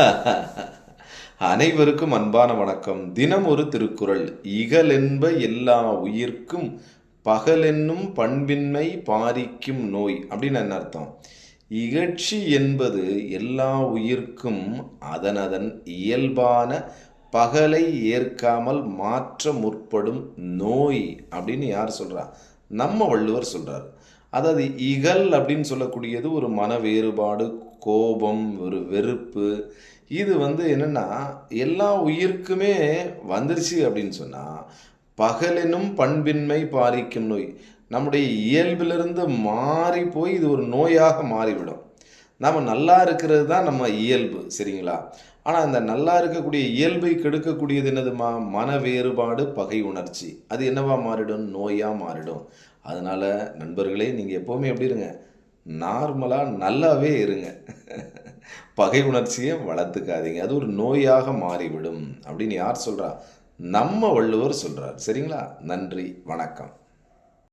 அனைவருக்கும் அன்பான வணக்கம். தினம் ஒரு திருக்குறள். இகலென்ப எல்லா உயிர்க்கும் பகலென்னும் பண்பின்மை பாரிக்கும் நோய் அப்படின்னு என்ன அர்த்தம்? இகழ்ச்சி என்பது எல்லா உயிர்க்கும் அதனதன் இயல்பான பகலை ஏற்காமல் மாற்ற முற்படும் நோய் அப்படின்னு யார் சொல்றா? நம்ம வள்ளுவர் சொல்றார். அதாவது இகல் அப்படின்னு சொல்லக்கூடியது ஒரு மன வேறுபாடு கோபம் ஒரு வெறுப்பு. இது வந்து என்னென்னா எல்லா உயிருக்குமே வந்துருச்சு அப்படின்னு சொன்னால் பகலெனும் பண்பின்மை பாரிக்கும் நோய். நம்முடைய இயல்பிலிருந்து மாறி போய் இது ஒரு நோயாக மாறிவிடும். நாம் நல்லா இருக்கிறது தான் நம்ம இயல்பு சரிங்களா? ஆனால் அந்த நல்லா இருக்கக்கூடிய இயல்பை கெடுக்கக்கூடியது என்னதுமா? மன வேறுபாடு பகை உணர்ச்சி. அது என்னவா மாறிடும்? நோயாக மாறிடும். அதனால் நண்பர்களே நீங்கள் எப்போவுமே எப்படி இருங்க? நார்மலாக நல்லாவே இருங்க. பகை உணர்ச்சியை வளர்த்துக்காதீங்க. அது ஒரு நோயாக மாறிவிடும் அப்படின்னு யார் சொல்கிறா நம்ம வள்ளுவர் சொல்கிறார் சரிங்களா? நன்றி. வணக்கம்.